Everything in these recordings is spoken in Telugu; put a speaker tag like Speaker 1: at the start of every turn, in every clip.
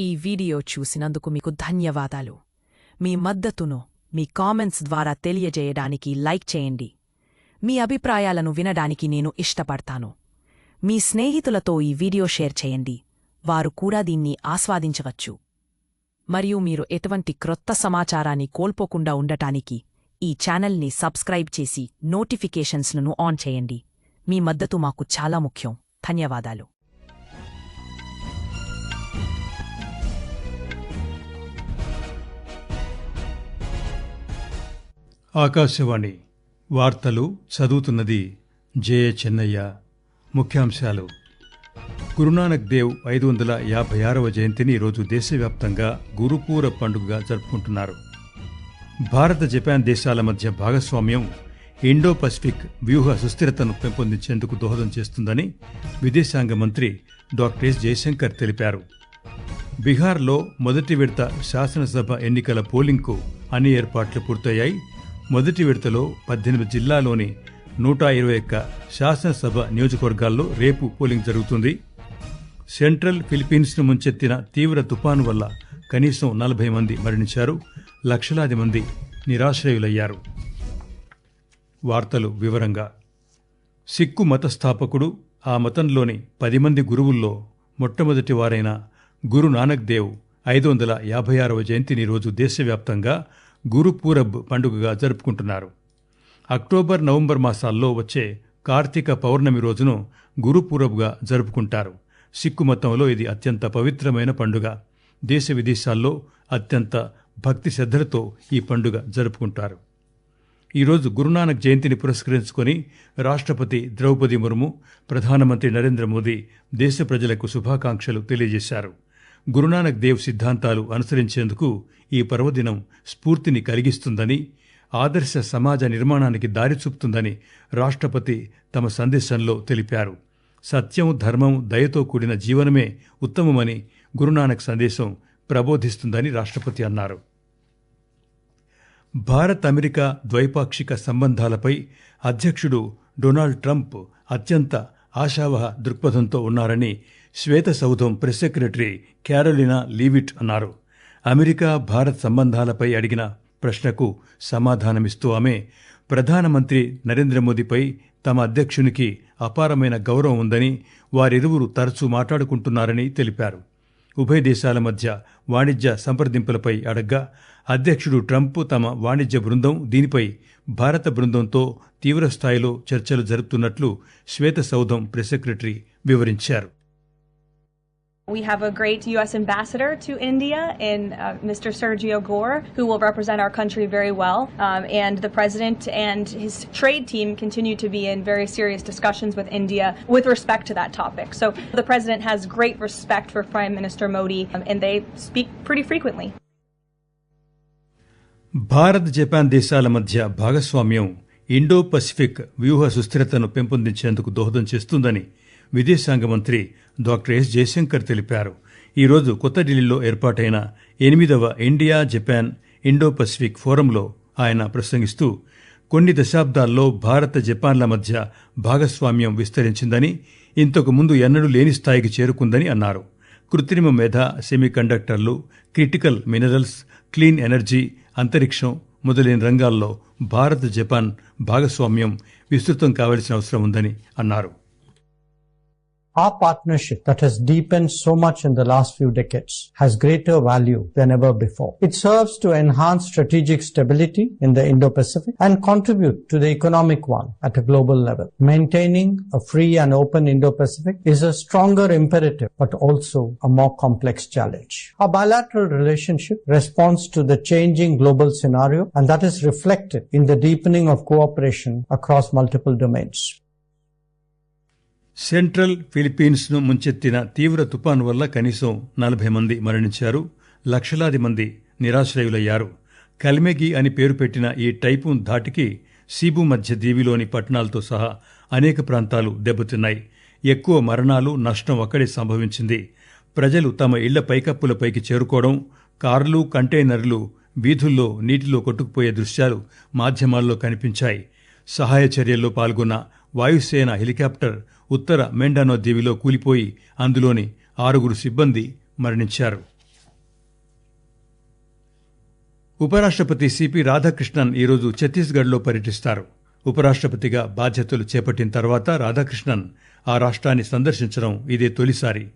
Speaker 1: ఈ వీడియో చూసినందుకు మీకు ధన్యవాదాలు. మీ మద్దతును మీ కామెంట్స్ ద్వారా తెలియజేయడానికి లైక్ చేయండి. మీ అభిప్రాయాలను వినడానికి నేను ఇష్టపడతాను. మీ స్నేహితులతో ఈ వీడియో షేర్ చేయండి. వారు కూడా దీన్ని ఆస్వాదించవచ్చు. మరియు మీరు ఎటువంటి క్రొత్త సమాచారాన్ని కోల్పోకుండా ఉండటానికి ఈ ఛానల్ని సబ్స్క్రైబ్ చేసి నోటిఫికేషన్స్లను ఆన్ చేయండి. మీ మద్దతు మాకు చాలా ముఖ్యం. ధన్యవాదాలు.
Speaker 2: ఆకాశవాణి వార్తలు చదువుతున్నది జే చెన్నయ్య. ముఖ్యాంశాలు. గురునానక్ దేవ్ ఐదు వందల యాభై ఆరవ జయంతిని ఈరోజు దేశవ్యాప్తంగా గురుపూర పండుగగా జరుపుకుంటున్నారు. భారత జపాన్ దేశాల మధ్య భాగస్వామ్యం ఇండో పసిఫిక్ వ్యూహ సుస్థిరతను పెంపొందించేందుకు దోహదం చేస్తుందని విదేశాంగ మంత్రి డాక్టర్ ఎస్ జయశంకర్ తెలిపారు. బీహార్లో మొదటి విడత శాసనసభ ఎన్నికల పోలింగ్కు అన్ని ఏర్పాట్లు పూర్తయ్యాయి. మొదటి విడతలో పద్దెనిమిది జిల్లాలోని నూట ఇరవై ఒక్క శాసనసభ నియోజకవర్గాల్లో రేపు పోలింగ్ జరుగుతుంది. సెంట్రల్ ఫిలిప్పీన్స్ను ముంచెత్తిన తీవ్ర తుపాను వల్ల కనీసం నలభై మంది మరణించారు. లక్షలాది మంది నిరాశ్రయులయ్యారు. వార్తలు వివరంగా. సిక్కు మతస్థాపకుడు ఆ మతంలోని పది మంది గురువుల్లో మొట్టమొదటి వారైన గురు నానక్ దేవ్ ఐదు వందల యాభై ఆరవ జయంతిని రోజు దేశవ్యాప్తంగా గురుపూరబ్ పండుగగా జరుపుకుంటున్నారు. అక్టోబర్ నవంబర్ మాసాల్లో వచ్చే కార్తీక పౌర్ణమి రోజును గురుపూరబ్గా జరుపుకుంటారు. సిక్కు మతంలో ఇది అత్యంత పవిత్రమైన పండుగ. దేశ విదేశాల్లో అత్యంత భక్తి శ్రద్ధలతో ఈ పండుగ జరుపుకుంటారు. ఈరోజు గురునానక్ జయంతిని పురస్కరించుకొని రాష్ట్రపతి ద్రౌపది ముర్ము ప్రధానమంత్రి నరేంద్ర మోదీ దేశ ప్రజలకు శుభాకాంక్షలు తెలియజేశారు. గురునానక్ దేవ్ సిద్ధాంతాలు అనుసరించేందుకు ఈ పర్వదినం స్ఫూర్తిని కలిగిస్తుందని ఆదర్శ సమాజ నిర్మాణానికి దారి చూపుతుందని రాష్ట్రపతి తమ సందేశంలో తెలిపారు. సత్యం ధర్మం దయతో కూడిన జీవనమే ఉత్తమమని గురునానక్ సందేశం ప్రబోధిస్తుందని రాష్ట్రపతి అన్నారు. భారత్ అమెరికా ద్వైపాక్షిక సంబంధాలపై అధ్యక్షుడు డొనాల్డ్ ట్రంప్ అత్యంత ఆశావహ దృక్పథంతో ఉన్నారని శ్వేత సౌధం ప్రెస్ సెక్రటరీ క్యారోలినా లీవిట్ అన్నారు. అమెరికా భారత్ సంబంధాలపై అడిగిన ప్రశ్నకు సమాధానమిస్తూ ఆమె ప్రధానమంత్రి నరేంద్ర మోదీపై తమ అధ్యక్షునికి అపారమైన గౌరవం ఉందని వారిరువురు తరచూ మాట్లాడుకుంటున్నారని తెలిపారు. ఉభయ దేశాల మధ్య వాణిజ్య సంప్రదింపులపై అడగ్గా అధ్యక్షుడు ట్రంప్ తమ వాణిజ్య బృందం దీనిపై భారత బృందంతో తీవ్రస్థాయిలో చర్చలు జరుపుతున్నట్లు శ్వేత సౌధం ప్రెస్ సెక్రటరీ వివరించారు.
Speaker 3: We have a great U.S. ambassador to India in uh, Mr. Sergio Gore, who will represent our country very well. Um, and the president and his trade team continue to be in very serious discussions with India with respect to that topic. So the president has great respect for Prime Minister Modi, um, and they speak pretty frequently.
Speaker 2: Bharat Japan దేశాల మధ్య భాగస్వామ్యం ఇండో పసిఫిక్ వ్యూహ సుస్థిరతను పెంపొందించేందుకు దోహదం చేస్తుందని విదేశాంగ మంత్రి డాక్టర్ ఎస్ జయశంకర్ తెలిపారు. ఈరోజు కొత్త ఢిల్లీలో ఏర్పాటైన ఎనిమిదవ ఇండియా జపాన్ ఇండో పసిఫిక్ ఫోరంలో ఆయన ప్రసంగిస్తూ కొన్ని దశాబ్దాల్లో భారత జపాన్ల మధ్య భాగస్వామ్యం విస్తరించిందని ఇంతకు ముందు ఎన్నడూ లేని స్థాయికి చేరుకుందని అన్నారు. కృత్రిమ మేధ సెమీకండక్టర్లు క్రిటికల్ మినరల్స్ క్లీన్ ఎనర్జీ అంతరిక్షం మొదలైన రంగాల్లో భారత్ జపాన్ భాగస్వామ్యం విస్తృతం కావలసిన అవసరం ఉందని అన్నారు.
Speaker 4: Our partnership that has deepened so much in the last few decades has greater value than ever before. It serves to enhance strategic stability in the Indo-Pacific and contribute to the economic one at a global level. Maintaining a free and open Indo-Pacific is a stronger imperative but also a more complex challenge. Our bilateral relationship responds to the changing global scenario and that is reflected in the deepening of cooperation across multiple domains.
Speaker 2: Central ఫిలిప్పీన్స్ను ముంచెత్తిన తీవ్ర తుపాను వల్ల కనీసం నలభై మంది మరణించారు లక్షలాది మంది నిరాశ్రయులయ్యారు. కల్మెగి అని పేరు పెట్టిన ఈ టైపూన్ ధాటికి సీబు మధ్య దీవిలోని పట్టణాలతో సహా అనేక ప్రాంతాలు దెబ్బతిన్నాయి. ఎక్కువ మరణాలు నష్టం అక్కడే సంభవించింది. ప్రజలు తమ ఇళ్ళ పైకప్పులపైకి చేరుకోవడం కార్లు కంటైనర్లు వీధుల్లో నీటిలో కొట్టుకుపోయే దృశ్యాలు మాధ్యమాల్లో కనిపించాయి. సహాయ చర్యల్లో పాల్గొన్న వాయుసేన హెలికాప్టర్ ఉత్తర మెండానో దీవిలో కూలిపోయి అందులోని ఆరుగురు సిబ్బంది మరణించారు. ఉపరాష్ట్రపతి సిపి రాధాకృష్ణన్ ఈరోజు ఛత్తీస్గఢ్లో పర్యటిస్తారు. ఉపరాష్ట్రపతిగా బాధ్యతలు చేపట్టిన తర్వాత రాధాకృష్ణన్ ఆ రాష్ట్రాన్ని సందర్శించడం ఇదే తొలిసారి.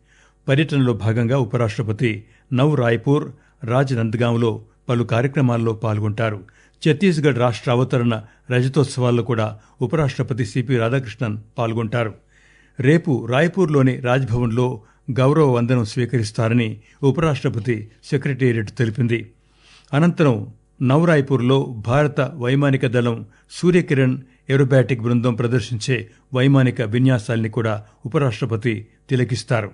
Speaker 2: పర్యటనలో భాగంగా ఉపరాష్ట్రపతి నవ్ రాయ్పూర్ రాజ్ నందగాంలో పలు కార్యక్రమాల్లో పాల్గొంటారు. ఛత్తీస్గఢ్ రాష్ట్ర అవతరణ రజతోత్సవాల్లో కూడా ఉపరాష్ట్రపతి సిపి రాధాకృష్ణన్ పాల్గొంటారు. రేపు రాయ్పూర్లోని రాజ్భవన్లో గౌరవ వందనం స్వీకరిస్తారని ఉపరాష్ట్రపతి సెక్రటేరియట్ తెలిపింది. అనంతరం నవరాయ్పూర్లో భారత వైమానిక దళం సూర్యకిరణ్ ఏరోబాటిక్ బృందం ప్రదర్శించే వైమానిక విన్యాసాల్ని కూడా ఉపరాష్ట్రపతి తిలకిస్తారు.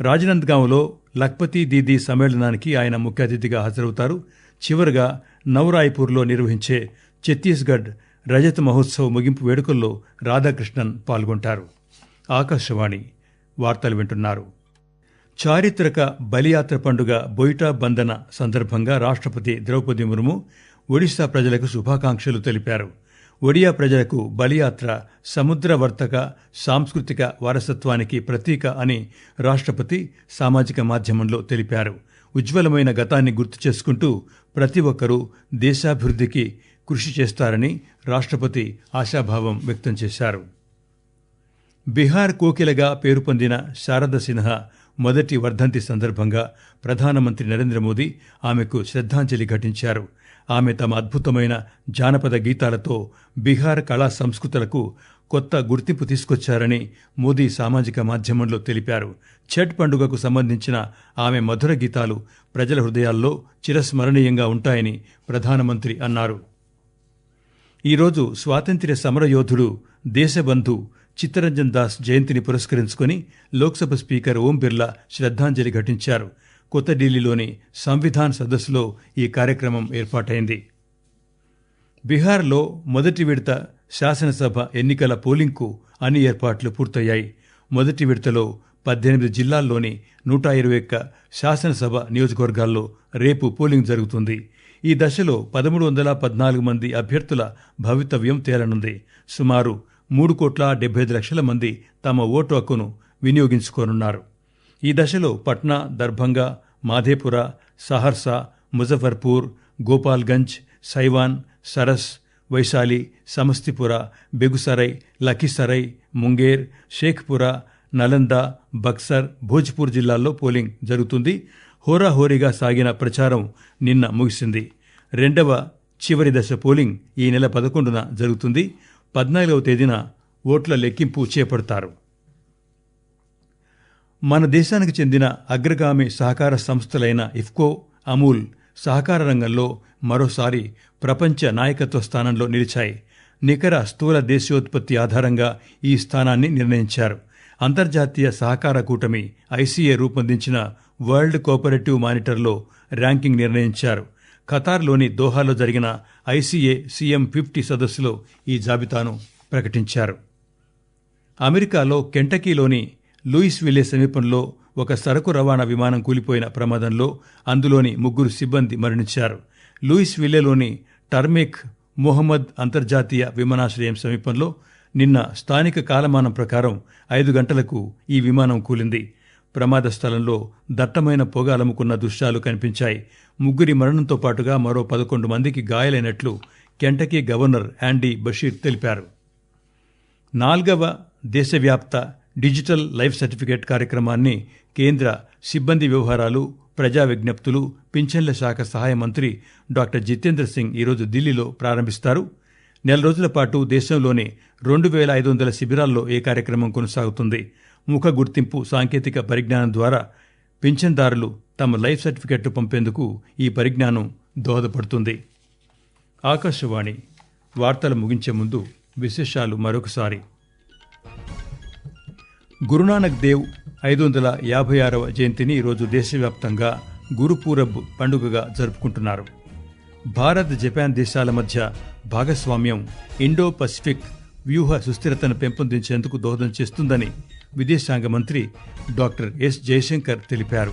Speaker 2: రాజనందగాంలో లఖ్పతి దీదీ సమ్మేళనానికి ఆయన ముఖ్య అతిథిగా హాజరవుతారు. చివరగా నవరాయ్పూర్లో నిర్వహించే ఛత్తీస్గఢ్ రజత మహోత్సవ్ ముగింపు వేడుకల్లో రాధాకృష్ణన్ పాల్గొంటారు. ఆకాశవాణి వార్తలు వింటున్నారు. చారిత్రక బలియాత్ర పండుగ బొయిటా బందన సందర్భంగా రాష్ట్రపతి ద్రౌపది ముర్ము ఒడిశా ప్రజలకు శుభాకాంక్షలు తెలిపారు. ఒడియా ప్రజలకు బలియాత్ర సముద్రవర్తక సాంస్కృతిక వారసత్వానికి ప్రతీక అని రాష్ట్రపతి సామాజిక మాధ్యమంలో తెలిపారు. ఉజ్వలమైన గతాన్ని గుర్తు చేసుకుంటూ ప్రతి ఒక్కరూ దేశాభివృద్ధికి కృషి చేస్తారని రాష్ట్రపతి ఆశాభావం వ్యక్తం చేశారు. బీహార్ కోకిలగా పేరు పొందిన శారద సిన్హా మొదటి వర్ధంతి సందర్భంగా ప్రధానమంత్రి నరేంద్ర మోదీ ఆమెకు శ్రద్ధాంజలి ఘటించారు. ఆమె తమ అద్భుతమైన జానపద గీతాలతో బీహార్ కళా సంస్కృతులకు కొత్త గుర్తింపు తీసుకొచ్చారని మోదీ సామాజిక మాధ్యమంలో తెలిపారు. ఛట్ పండుగకు సంబంధించిన ఆమె మధుర గీతాలు ప్రజల హృదయాల్లో చిరస్మరణీయంగా ఉంటాయని ప్రధానమంత్రి అన్నారు. ఈరోజు స్వాతంత్ర్య సమరయోధుడు దేశబంధు చిత్తరంజన్ దాస్ జయంతిని పురస్కరించుకొని లోక్సభ స్పీకర్ ఓం బిర్లా శ్రద్ధాంజలి ఘటించారు. కొత్త ఢిల్లీలోని సంవిధాన్ సదస్సులో ఈ కార్యక్రమం ఏర్పాటైంది. బీహార్లో మొదటి విడత శాసనసభ ఎన్నికల పోలింగ్కు అన్ని ఏర్పాట్లు పూర్తయ్యాయి. మొదటి విడతలో పద్దెనిమిది జిల్లాల్లోని నూట ఇరవై ఒక్క శాసనసభ నియోజకవర్గాల్లో రేపు పోలింగ్ జరుగుతుంది. ఈ దశలో పదమూడు వందల పద్నాలుగు మంది అభ్యర్థుల భవితవ్యం తేలనుంది. సుమారు మూడు కోట్ల డెబ్బై ఐదు లక్షల మంది తమ ఓటు హక్కును వినియోగించుకోనున్నారు. ఈ దశలో పట్నా దర్భంగా మాధేపుర సహర్సా ముజఫర్పూర్ గోపాల్గంజ్ సైవాన్ సరస్ వైశాలి సమస్తిపుర బెగుసరై లఖీసరై ముంగేర్ షేఖ్పుర నలంద బక్సర్ భోజ్పూర్ జిల్లాల్లో పోలింగ్ జరుగుతుంది. హోరాహోరీగా సాగిన ప్రచారం నిన్న ముగిసింది. రెండవ చివరి దశ పోలింగ్ ఈ నెల పదకొండున జరుగుతుంది. పద్నాలుగవ తేదీన ఓట్ల లెక్కింపు చేపడతారు. మన దేశానికి చెందిన అగ్రగామి సహకార సంస్థలైన ఇఫ్కో అమూల్ సహకార రంగంలో మరోసారి ప్రపంచ నాయకత్వ స్థానంలో నిలిచాయి. నికర స్థూల దేశీయోత్పత్తి ఆధారంగా ఈ స్థానాన్ని నిర్ణయించారు. అంతర్జాతీయ సహకార కూటమి ఐసీఏ రూపొందించిన వరల్డ్ కోఆపరేటివ్ మానిటర్లో ర్యాంకింగ్ నిర్ణయించారు. ఖతార్లోని దోహాలో జరిగిన ఐసీఏ సీఎం ఫిఫ్టీ సదస్సులో ఈ జాబితాను ప్రకటించారు. అమెరికాలో కెంటకీలోని లూయిస్ విలే సమీపంలో ఒక సరకు రవాణా విమానం కూలిపోయిన ప్రమాదంలో అందులోని ముగ్గురు సిబ్బంది మరణించారు. లూయిస్ విల్లేలోని టర్మేక్ మొహమ్మద్ అంతర్జాతీయ విమానాశ్రయం సమీపంలో నిన్న స్థానిక కాలమానం ప్రకారం ఐదు గంటలకు ఈ విమానం కూలింది. ప్రమాద స్థలంలో దట్టమైన పొగ అలముకున్న దృశ్యాలు కనిపించాయి. ముగ్గురి మరణంతో పాటుగా మరో పదకొండు మందికి గాయాలైనట్లు కెంటకీ గవర్నర్ యాండీ బషీర్ తెలిపారు. నాల్గవ దేశవ్యాప్త డిజిటల్ లైఫ్ సర్టిఫికేట్ కార్యక్రమాన్ని కేంద్ర సిబ్బంది వ్యవహారాలు ప్రజా విజ్ఞప్తులు పింఛన్ల శాఖ సహాయ మంత్రి డాక్టర్ జితేంద్ర సింగ్ ఈరోజు ఢిల్లీలో ప్రారంభిస్తారు. నెల రోజుల పాటు దేశంలోని రెండు వేల ఐదు వందల శిబిరాల్లో ఈ కార్యక్రమం కొనసాగుతుంది? ముఖ గుర్తింపు సాంకేతిక పరిజ్ఞానం ద్వారా పింఛన్దారులు తమ లైఫ్ సర్టిఫికెట్లు పంపేందుకు ఈ పరిజ్ఞానం దోహదపడుతుంది. ఆకాశవాణి వార్తలు ముగించే ముందు విశేషాలు మరొకసారి. గురునానక్ దేవ్ ఐదు వందల యాభై ఆరవ జయంతిని ఈరోజు దేశవ్యాప్తంగా గురుపూరబ్ పండుగగా జరుపుకుంటున్నారు. భారత్ జపాన్ దేశాల మధ్య భాగస్వామ్యం ఇండో పసిఫిక్ వ్యూహ సుస్థిరతను పెంపొందించేందుకు దోహదం చేస్తుందని విదేశాంగ మంత్రి డాక్టర్ ఎస్ జయశంకర్ తెలిపారు.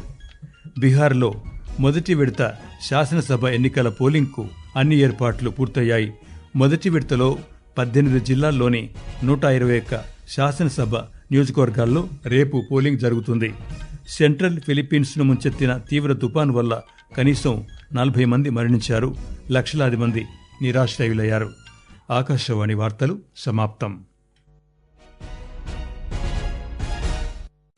Speaker 2: బీహార్లో మొదటి విడత శాసనసభ ఎన్నికల పోలింగ్కు అన్ని ఏర్పాట్లు పూర్తయ్యాయి. మొదటి విడతలో పద్దెనిమిది జిల్లాల్లోని నూట ఇరవై ఒక్క శాసనసభ నియోజకవర్గాల్లో రేపు పోలింగ్ జరుగుతుంది. సెంట్రల్ ఫిలిప్పీన్స్ను ముంచెత్తిన తీవ్ర తుపాను వల్ల కనీసం నలభై మంది మరణించారు. లక్షలాది మంది నిరాశ్రయులయ్యారు. ఆకాశవాణి వార్తలు సమాప్తం.